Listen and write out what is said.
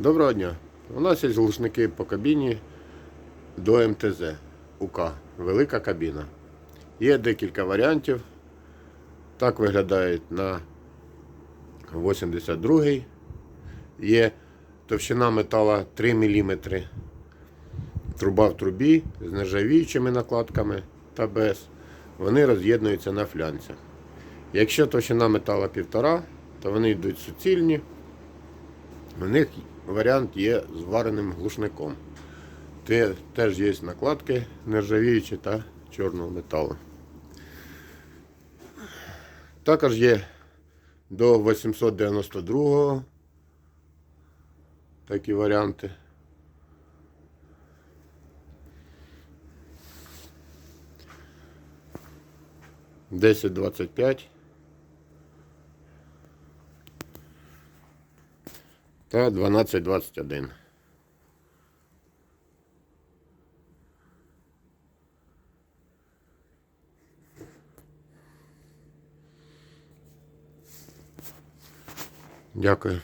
Доброго дня. У нас є глушники по кабіні до МТЗ УК. Велика кабіна. Є декілька варіантів. Так виглядають на 82 Є товщина метала 3 мм. Труба в трубі з нержавіючими накладками та без. Вони роз'єднуються на флянцях. Якщо товщина метала 1,5, то вони йдуть суцільні. У них варіант є з вареним глушником. Те, теж є накладки нержавіючі та чорного металу. Також є до 892-го такі варіанти. Десять двадцять п'ять. Та 1221. Дякую.